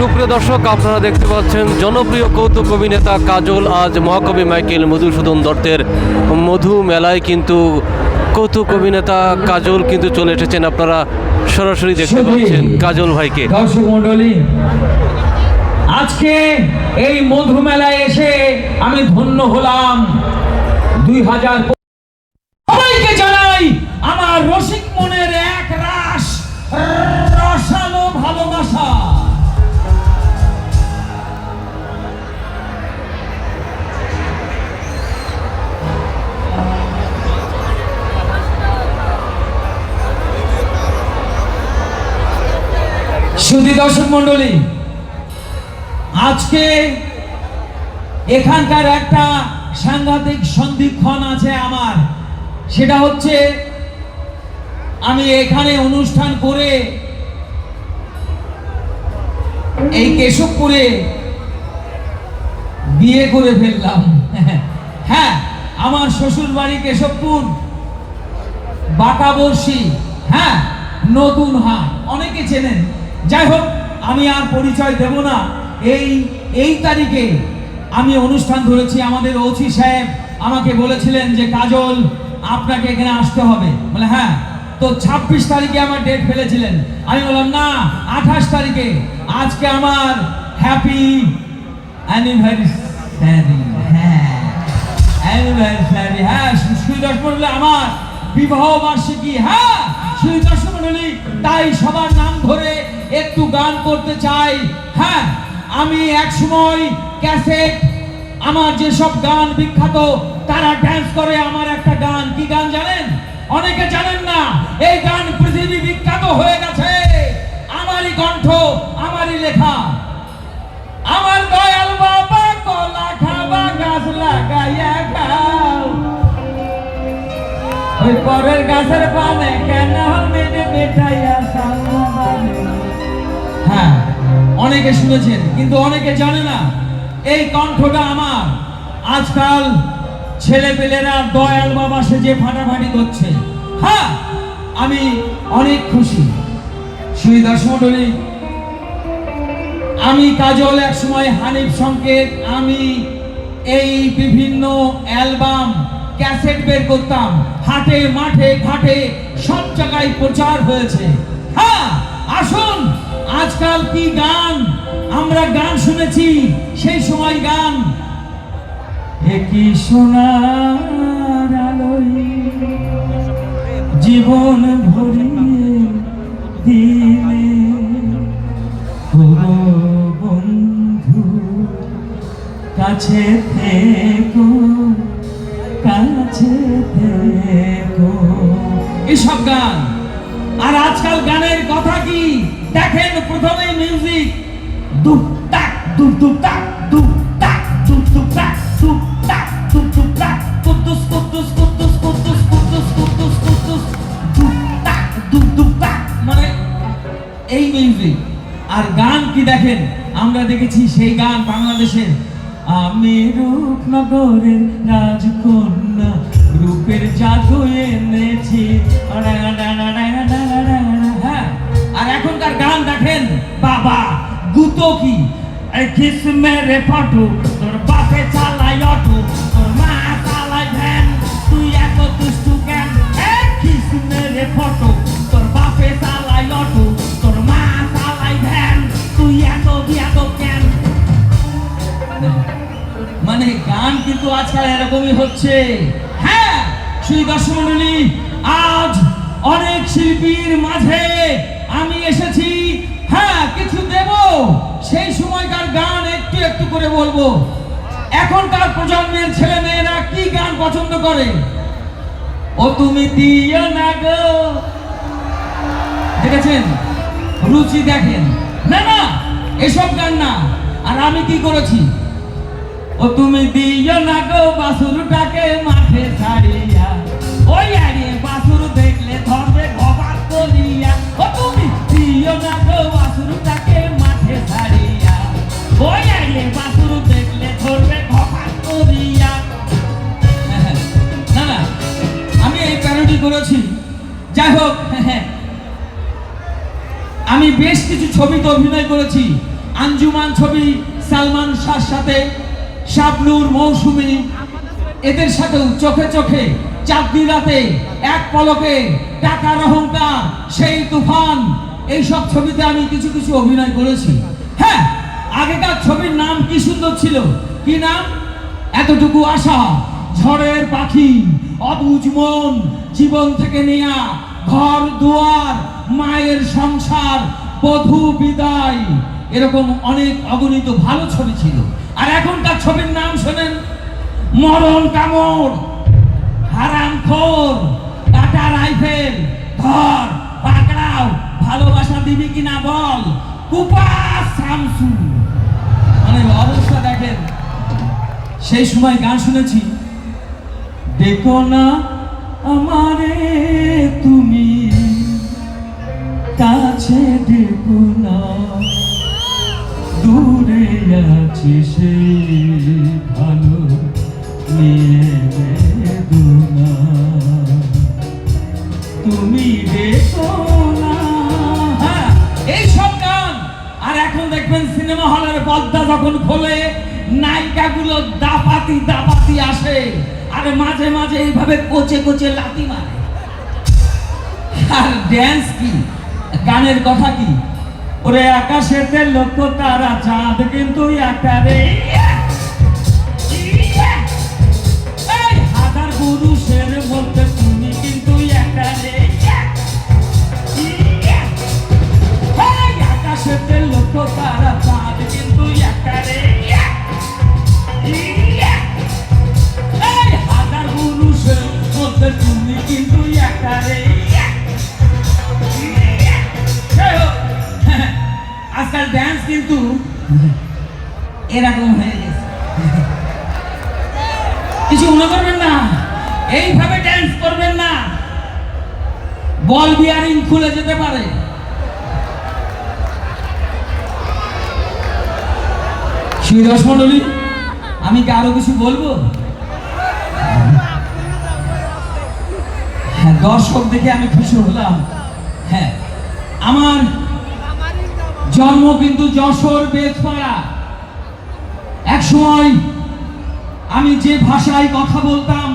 সুপ্রিয় দর্শক আপনারা দেখতে পাচ্ছেন জনপ্রিয় কৌতুক অভিনেতা কাজল আজ মহাকবি মাইকেল মধুসূদন দত্তের মধু মেলায় কিন্তু কৌতুক অভিনেতা কাজল কিন্তু চলে এসেছেন। আপনারা সরাসরি দেখতে পাচ্ছেন কাজল ভাইকে। দর্শক মন্ডলী আজকে এই মধু মেলায় এসে আমি ধন্য হলাম। দুই হাজার সবাইকে জানাই আমার রসিক মনের এক রাস রসালো ভালোবাসা। দর্শক মন্ডলী আজকে এখানকার একটা সাংঘাতিক সন্ধিক্ষণ আছে আমার। সেটা হচ্ছে, আমি এখানে অনুষ্ঠান করে এই কেশবপুরে বিয়ে করে ফেললাম। হ্যাঁ আমার শ্বশুর বাড়ি কেশবপুর, বাঁকাবর্ষি হ্যাঁ নতুন হাট। অনেকে চেনেন। যাই হোক আমি আর পরিচয় দেব না। এই এই তারিখে আমি অনুষ্ঠান ধরেছি আমাদের ওসি সাহেব আমাকে বলেছিলেন যে, কাজল, আপনাকে এখানে আসতে হবে। বলে হ্যাঁ। তো ছাব্বিশ তারিখে আমার ডেট ফেলেছিলেন। আমি বললাম, না, আঠাশ তারিখে আজকে আমার হ্যাপি অ্যানিভার্সারি হ্যাঁ অ্যানিভার্সারি হ্যাঁ দশ মন্ডলী আমার বিবাহ বার্ষিকী। হ্যাঁ সুই দশ তাই সবার নাম ধরে একটু গান করতে চাই। হ্যাঁ আমি এক সময় ক্যাসেট, আমার যেসব গান বিখ্যাত, তারা ড্যান্স করে আমার একটা গান। কি গান জানেন? অনেকে জানেন না, এই গান পৃথিবী বিখ্যাত হয়ে গেছে। আমারই কণ্ঠ, আমারই লেখা। পরের গাছের পানে কেন মেনে হ্যাঁ অনেকে শুনেছেন, কিন্তু অনেকে জানে না। এই কণ্ঠটা আমার। আজকাল ছেলে পেলেরা দয়াল বাবা সেজে ফাটাফাটি করছে। হ্যাঁ আমি অনেক খুশি। শ্রী দশমণ্ডলী আমি কাজল এক সময় হানিফ সংকেত, আমি এই বিভিন্ন অ্যালবাম ক্যাসেট বের করতাম। হাটে, মাঠে, ঘাটে সব জায়গায় প্রচার হয়েছে। হ্যাঁ আসুন, আজকাল কি গান? আমরা গান শুনেছি, সেই সময় গান। একই সোনার আলোয় জীবন ভরিয়ে দিলে বন্ধু কাছে থেকো। এসব গান। আর আজকাল গানের কথা কি? দেখেন প্রথমে মিউজিক দুপ টাক দুপ দুপ টাক দুপ টাক দুপ দুপ টাক দুপ টাক দুপ দুপ টাক কুদ্দুস কুদ্দুস কুদ্দুস কুদ্দুস কুদ্দুস কুদ্দুস কুদ্দুস, দুপ টাক দুপ দুপ টাক মানে এই মিউজিক আর গান কি দেখেন? আমরা দেখেছি সেই গান বাংলাদেশের। আমি রূপনগরের রাজকন্যা, রূপের জাদু এনেছি। আর এখনকার গান দেখেন, বাবা, গুতো কি? এই কিস মেরে ফটো তোর বাপে চালাই অটো, তোর মা চালাই ভ্যান, তুই এত দুষ্টু কেন? এই কিস মেরে ফটো তোর বাপে চালাই অটো, তোর মা চালাই ভ্যান, তুই এত এত কেন? মানে গান কিন্তু আজকাল এরকমই হচ্ছে। হ্যাঁ শ্রী দর্শমণ্ডলী আজ অনেক শিল্পীর মাঝে আমি এসেছি। হ্যাঁ কিছু দেব। সেই সময়কার গান একটু একটু করে বলব। এখনকার প্রজন্মের ছেলে মেয়েরা কি গান পছন্দ করে? ও তুমি দিও না গো। দেখেছেন? রুচি দেখেন। না না, এসব গান না। আর আমি কি করেছি? ও তুমি দিও না গো বাসুরটাকে মাঠে ছাড়িয়া। ওই আরে আমি বেশ কিছু ছবিতে অভিনয় করেছি। আঞ্জুমান ছবি, সালমান সাথে, শাবনুর, মৌসুমী। এদের সাথেও চোখে চোখে, চাঁদনি রাতে, এক পলকে টাকার অহংকার, সেই তুফান। এইসব ছবিতে আমি কিছু কিছু অভিনয় করেছি। হ্যাঁ আগেকার ছবির নাম কি সুন্দর ছিল? কি নাম এতটুকু আশা, ঝড়ের পাখি, অবুজ মন, জীবন থেকে নেয়া, ঘর, দুয়ার, মায়ের সংসার, বধূ, বিদায়। এরকম অনেক অগণিত ভালো ছবি ছিল। আর এখনকার ছবির নাম শোনেন, মরণ কামড়, হারাম খোর, টাটা রাইফেল, ধর, পাকড়াও, ভালোবাসা দিবি কিনা বল, কুপা শামসু মানে অবস্থা দেখেন সেই সময় গান শুনেছি দেখো না আমারে তুমি কাছে দেখো না দূরে আছি সেই আর মাঝে মাঝে এইভাবে কোচে কোচে লাতি মারে। আর ড্যান্স কি? গানের কথা কি? ওরে আকাশেতে লক্ষ্য তারা চাঁদ, কিন্তু একটা রে এরকম হয়ে গেছে। কিছু মনে করবেন না? এইভাবে ড্যান্স করবেন না। বল বিয়ারিং খুলে যেতে পারে। মন্ডলী আমি কি আরও কিছু বলব? হ্যাঁ দর্শক দেখে আমি খুশি হলাম। হ্যাঁ আমার জন্ম কিন্তু যশোর বেদপাড়া এক সময় আমি যে ভাষায় কথা বলতাম,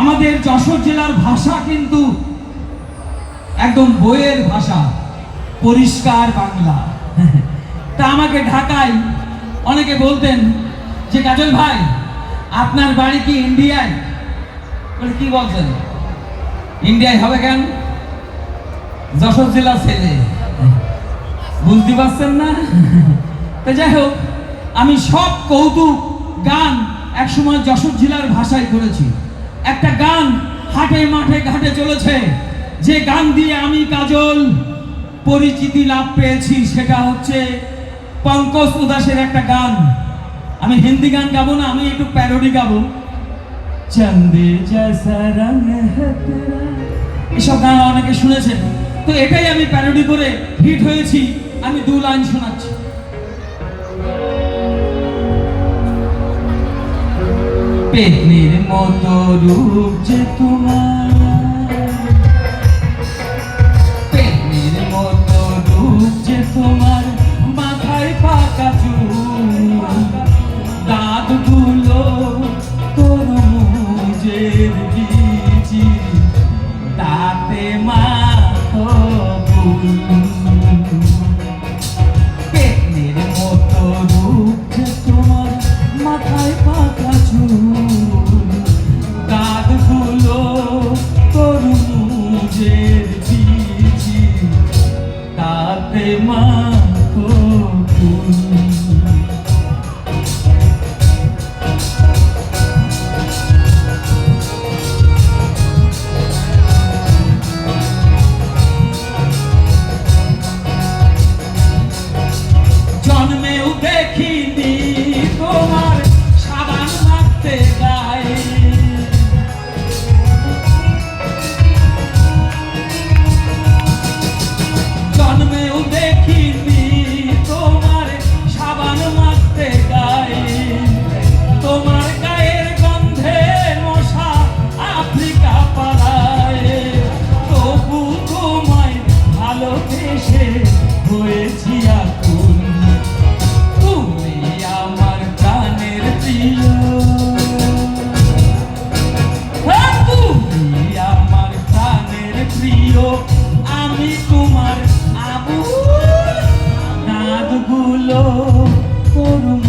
আমাদের যশোর জেলার ভাষা কিন্তু একদম বইয়ের ভাষা, পরিষ্কার বাংলা। তা আমাকে ঢাকায় অনেকে বলতেন যে, কাজল ভাই, আপনার বাড়ি কি ইন্ডিয়ায়? বলে, কি বলছেন? ইন্ডিয়ায় হবে কেন? যশোর জেলা ছেলে। বুঝতে পারছেন না? তো যাই হোক আমি সব কৌতুক গান একসময় যশোর জেলার ভাষায় করেছি। একটা গান হাটে মাঠে ঘাটে চলেছে। যে গান দিয়ে আমি কাজল পরিচিতি লাভ পেয়েছি সেটা হচ্ছে পঙ্কজ উদাসের একটা গান। আমি হিন্দি গান গাবো না আমি একটু প্যারোডি গাবো। চন্দে এসব গান অনেকে শুনেছেন। তো এটাই আমি প্যারোডি করে হিট হয়েছি। আমি দু লাইন শোনাচ্ছি। পেতনির মতো রূপ যে তোমার। পেতনির মতো রূপ যে তোমার। এসে হয়েছি আকুল। তুমি আমার প্রাণের প্রিয়। হ্যাঁ, তুমি আমার প্রাণের প্রিয়। আমি তোমার আবু নাদগুলো করুন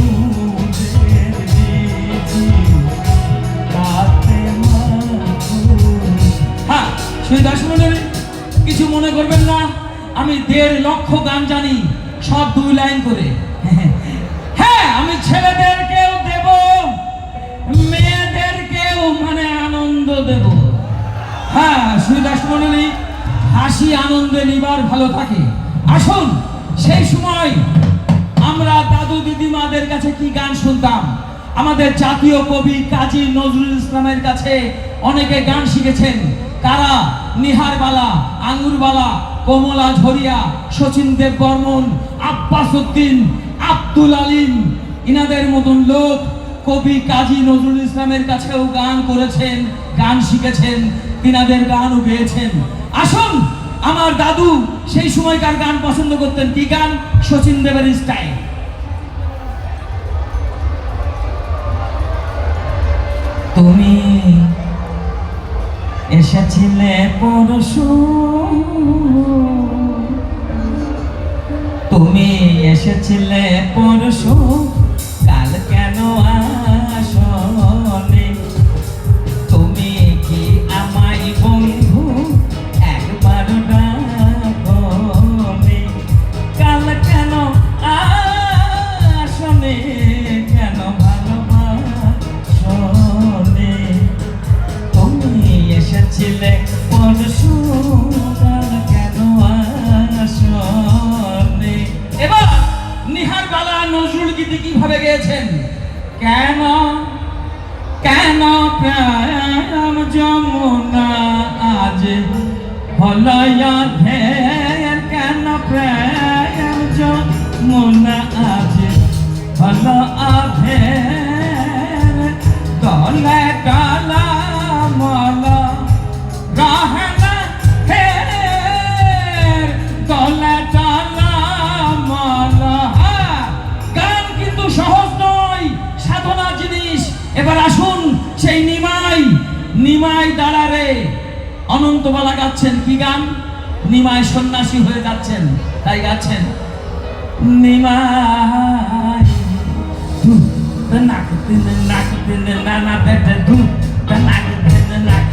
হ্যাঁ, কিছু মনে করবেন আমি দেড় লক্ষ গান জানি, সব দুই লাইন করে। হ্যাঁ আমি ছেলেদেরকেও দেব, মেয়েদেরকেও মানে আনন্দ দেব। হ্যাঁ সুদাস মন্ডলী হাসি আনন্দে নিবার ভালো থাকে। আসুন, সেই সময় আমরা দাদু দিদিমাদের কাছে কি গান শুনতাম? আমাদের জাতীয় কবি কাজী নজরুল ইসলামের কাছে অনেকে গান শিখেছেন। কারা? নিহারবালা আঙ্গুরবালা কমলা ঝরিয়া শচীন দেব বর্মন, আব্বাস উদ্দিন, আব্দুল আলিম, ইনাদের মতন লোক কবি কাজী নজরুল ইসলামের কাছেও গান করেছেন, গান শিখেছেন, তিনাদের গানও গেয়েছেন। আসুন, আমার দাদু সেই সময়কার গান পছন্দ করতেন। কি গান? শচীন দেবের স্টাইল। তুমি এসেছিলে পরশু। তুমি এসেছিলে পরশু। অনন্তবালা গাচ্ছেন কি গান নিমায় সন্ন্যাসী হয়ে যাচ্ছেন তাই গাচ্ছেন নিমায় নাক দিন নাক দিন নানা বেটে দু নাক দিন নাক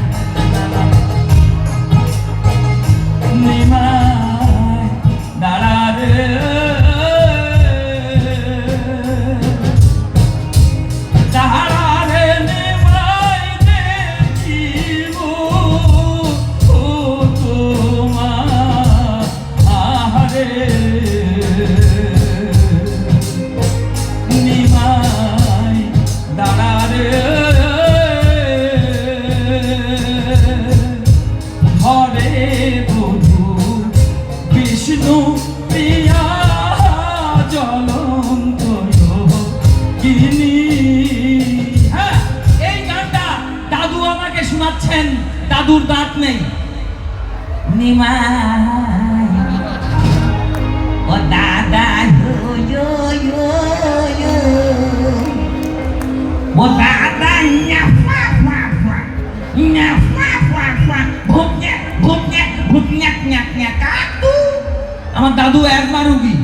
দাদুর দাঁত নেই। আমার দাদু একবার রুগী।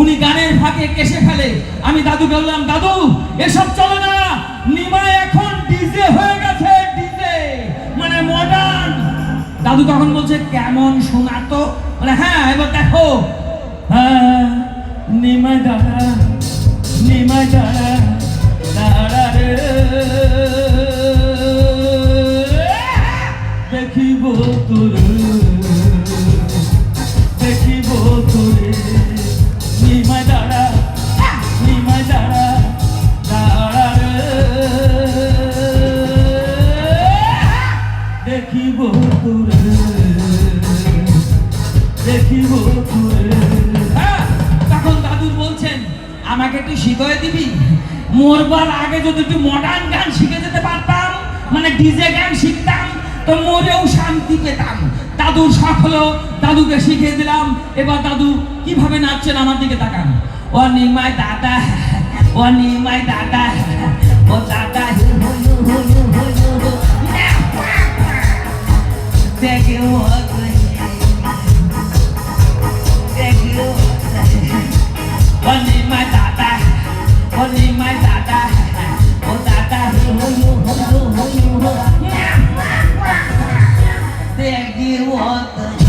উনি গানের ফাঁকে কেসে ফেলে। আমি দাদু বললাম, দাদু, এসব চলে না। নিমা এখন ডিজে হয়ে গেছে দাদু তখন বলছে কেমন শোনা তো? হ্যাঁ এবার দেখো। হ্যাঁ নিমাই নিমাই দেখিব তোরে একটু শিখিয়ে দিবি? মরবার আগে যদি একটু মডার্ন গান শিখে যেতে পারতাম মানে ডিজে গান শিখতাম, তো মরেও শান্তি পেতাম। দাদুর শখ দাদুকে শিখিয়ে দিলাম। এবার দাদু কীভাবে নাচছেন আমার দিকে তাকান। ও নিমাই দাদা, ও নিমাই দাদা, ও দাদা। দেখে দেখে ও One in คนนี้ไม่ตาตาคตาตาหูหูหูหูหูหูหูเสียงกี่หัวตั